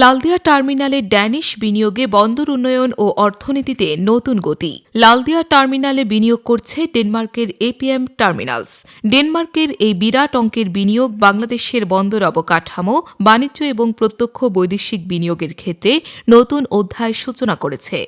লালদিয়া টার্মিনালে ড্যানিশ বিনিয়োগে বন্দর উন্নয়ন ও অর্থনীতিতে নতুন গতি। লালদিয়া টার্মিনালে বিনিয়োগ করছে ডেনমার্কের এপিএম টার্মিনালস। ডেনমার্কের এই বিরাট অঙ্কের বিনিয়োগ বাংলাদেশের বন্দর অবকাঠামো, বাণিজ্য এবং প্রত্যক্ষ বৈদেশিক বিনিয়োগের ক্ষেত্রে নতুন অধ্যায় সূচনা করেছে।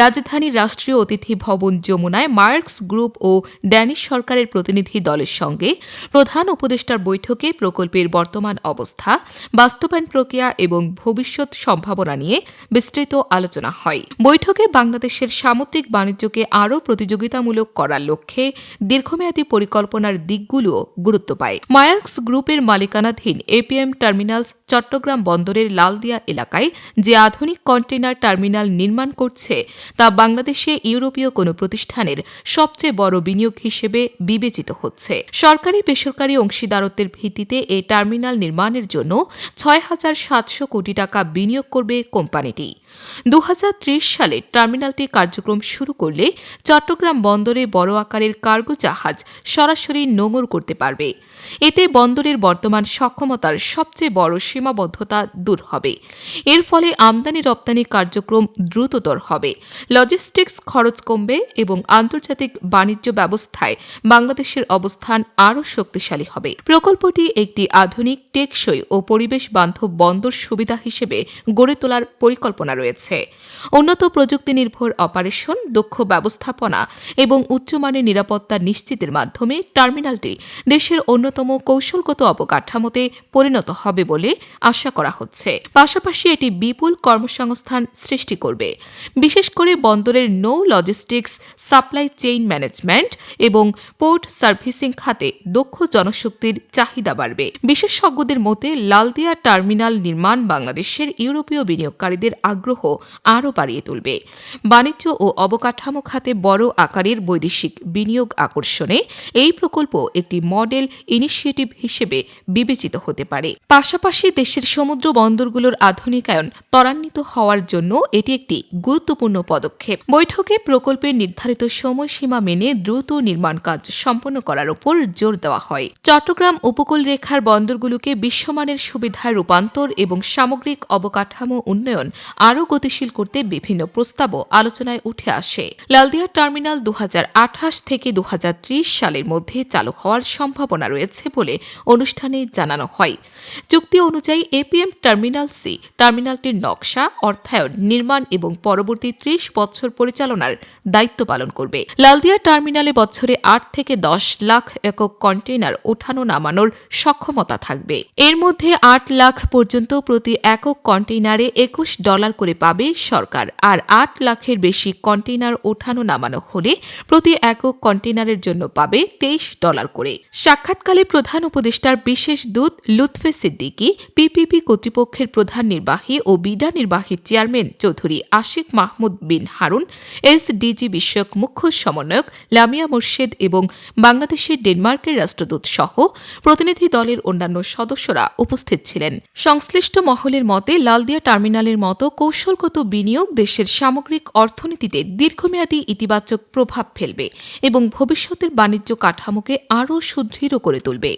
রাজধানীর রাষ্ট্রীয় অতিথি ভবন যমুনায় মার্কস গ্রুপ ও ড্যানিশ সরকারের প্রতিনিধি দলের সঙ্গে প্রধান উপদেষ্টার বৈঠকে প্রকল্পের বর্তমান অবস্থা, বাস্তবায়ন প্রক্রিয়া এবং ভবিষ্যৎ সম্ভাবনা নিয়ে বিস্তৃত আলোচনা হয়। বৈঠকে বাংলাদেশের সামুদ্রিক বাণিজ্যকে আরও প্রতিযোগিতামূলক করার লক্ষ্যে দীর্ঘমেয়াদী পরিকল্পনার দিকগুলোও গুরুত্ব পায়। মায়ার্কস গ্রুপের মালিকানাধীন এপিএম টার্মিনালস চট্টগ্রাম বন্দরের লালদিয়া এলাকায় যে আধুনিক কন্টেনার টার্মিনাল নির্মাণ করছে, তা বাংলাদেশে ইউরোপীয় কোনো প্রতিষ্ঠানের সবচেয়ে বড় বিনিয়োগ হিসেবে বিবেচিত হচ্ছে। সরকারি বেসরকারি অংশীদারত্বের ভিত্তিতে এই টার্মিনাল নির্মাণের জন্য ছয় হাজার সাতশো কোটি টাকা বিনিয়োগ করবে কোম্পানিটি। দু হাজার ত্রিশ সালে টার্মিনালটি কার্যক্রম শুরু করলে চট্টগ্রাম বন্দরে বড় আকারের কার্গো জাহাজ সরাসরি নোঙর করতে পারবে। এতে বন্দরের বর্তমান সক্ষমতার সবচেয়ে বড় সীমাবদ্ধতা দূর হবে। এর ফলে আমদানি রপ্তানি কার্যক্রম দ্রুততর হবে। লজিস্টিক্স খরচ কমবে এবং আন্তর্জাতিক বাণিজ্য ব্যবস্থায় বাংলাদেশের অবস্থান আরও শক্তিশালী হবে। প্রকল্পটি একটি আধুনিক, টেকসই ও পরিবেশ বান্ধব বন্দর সুবিধা হিসেবে গড়ে তোলার পরিকল্পনা রয়েছে। উন্নত প্রযুক্তি নির্ভর অপারেশন, দক্ষ ব্যবস্থাপনা এবং উচ্চমানের নিরাপত্তা নিশ্চিতের মাধ্যমে টার্মিনালটি দেশের অন্যতম কৌশলগত অবকাঠামোতে পরিণত হবে বলে আশা করা হচ্ছে। পাশাপাশি এটি বিপুল কর্মসংস্থান সৃষ্টি করবে। বিশেষ করে বন্দরের নৌ লজিস্টিক্স, সাপ্লাই চেইন ম্যানেজমেন্ট এবং পোর্ট সার্ভিসিং খাতে দক্ষ জনশক্তির চাহিদা বাড়বে। বিশেষজ্ঞদের মতে, লালদিয়া টার্মিনাল নির্মাণ বাংলাদেশের ইউরোপীয় বিনিয়োগকারীদের আগ্রহ আরও বাড়িয়ে তুলবে। বাণিজ্য ও অবকাঠামো খাতে বড় আকারের বৈদেশিক বিনিয়োগ আকর্ষণে এই প্রকল্প একটি মডেল ইনিশিয়েটিভ হিসেবে বিবেচিত হতে পারে। পাশাপাশি দেশের সমুদ্র বন্দরগুলোর আধুনিকায়ন ত্বরান্বিত হওয়ার জন্য এটি একটি গুরুত্বপূর্ণ পদক্ষেপ। বৈঠকে প্রকল্পের নির্ধারিত সময়সীমা মেনে দ্রুত নির্মাণ কাজ সম্পন্ন করার উপর জোর দেওয়া হয়। চট্টগ্রাম উপকূল রেখার বন্দরগুলোকে বিশ্বমানের সুবিধায় রূপান্তর এবং সামগ্রিক অবকাঠামো উন্নয়ন আরও গতিশীল করতে বিভিন্ন প্রস্তাবও আলোচনায় উঠে আসে। লালদিয়া টার্মিনাল দু থেকে দু সালের মধ্যে চালু হওয়ার সম্ভাবনা রয়েছে বলে অনুষ্ঠানে জানানো হয়। চুক্তি অনুযায়ী এপিএম টার্মিনাল সি, টার্মিনালটির নকশা, অর্থায়ন, নির্মাণ এবং পরবর্তী ত্রিশ বছর পরিচালনার দায়িত্ব পালন করবে। লালদিয়া টার্মিনালে বছরে আট থেকে দশ লাখ একক কন্টেইনার ওঠানো নামানোর সক্ষমতা থাকবে। এর মধ্যে আট লাখ পর্যন্ত প্রতি একক কন্টেইনারে একুশ ডলার করে পাবে সরকার। আর আট লাখের বেশি কন্টেনার ওঠানো নামানো হলে প্রতি একক কন্টেইনারের জন্য পাবে তেইশ ডলার করে। সাক্ষাৎকালে প্রধান উপদেষ্টার বিশেষ দূত লুৎফে সিদ্দিকী, পিপিপি কর্তৃপক্ষের প্রধান নির্বাহী ও বিডা নির্বাহী চেয়ারম্যান চৌধুরী আশিক মাহমুদ বিন হারুন, এসডিজি বিষয়ক মুখ্য সমন্বয়ক লামিয়া মোর্শেদ এবং বাংলাদেশের ডেনমার্কের রাষ্ট্রদূত সহ প্রতিনিধি দলের অন্যান্য সদস্যরা উপস্থিত ছিলেন। সংশ্লিষ্ট মহলের মতে, লালদিয়া টার্মিনালের মতো কৌশলগত বিনিয়োগ দেশের সামগ্রিক অর্থনীতিতে দীর্ঘমেয়াদী ইতিবাচক প্রভাব ফেলবে এবং ভবিষ্যতের বাণিজ্য কাঠামোকে আরও সুদৃঢ় করে তুলবে।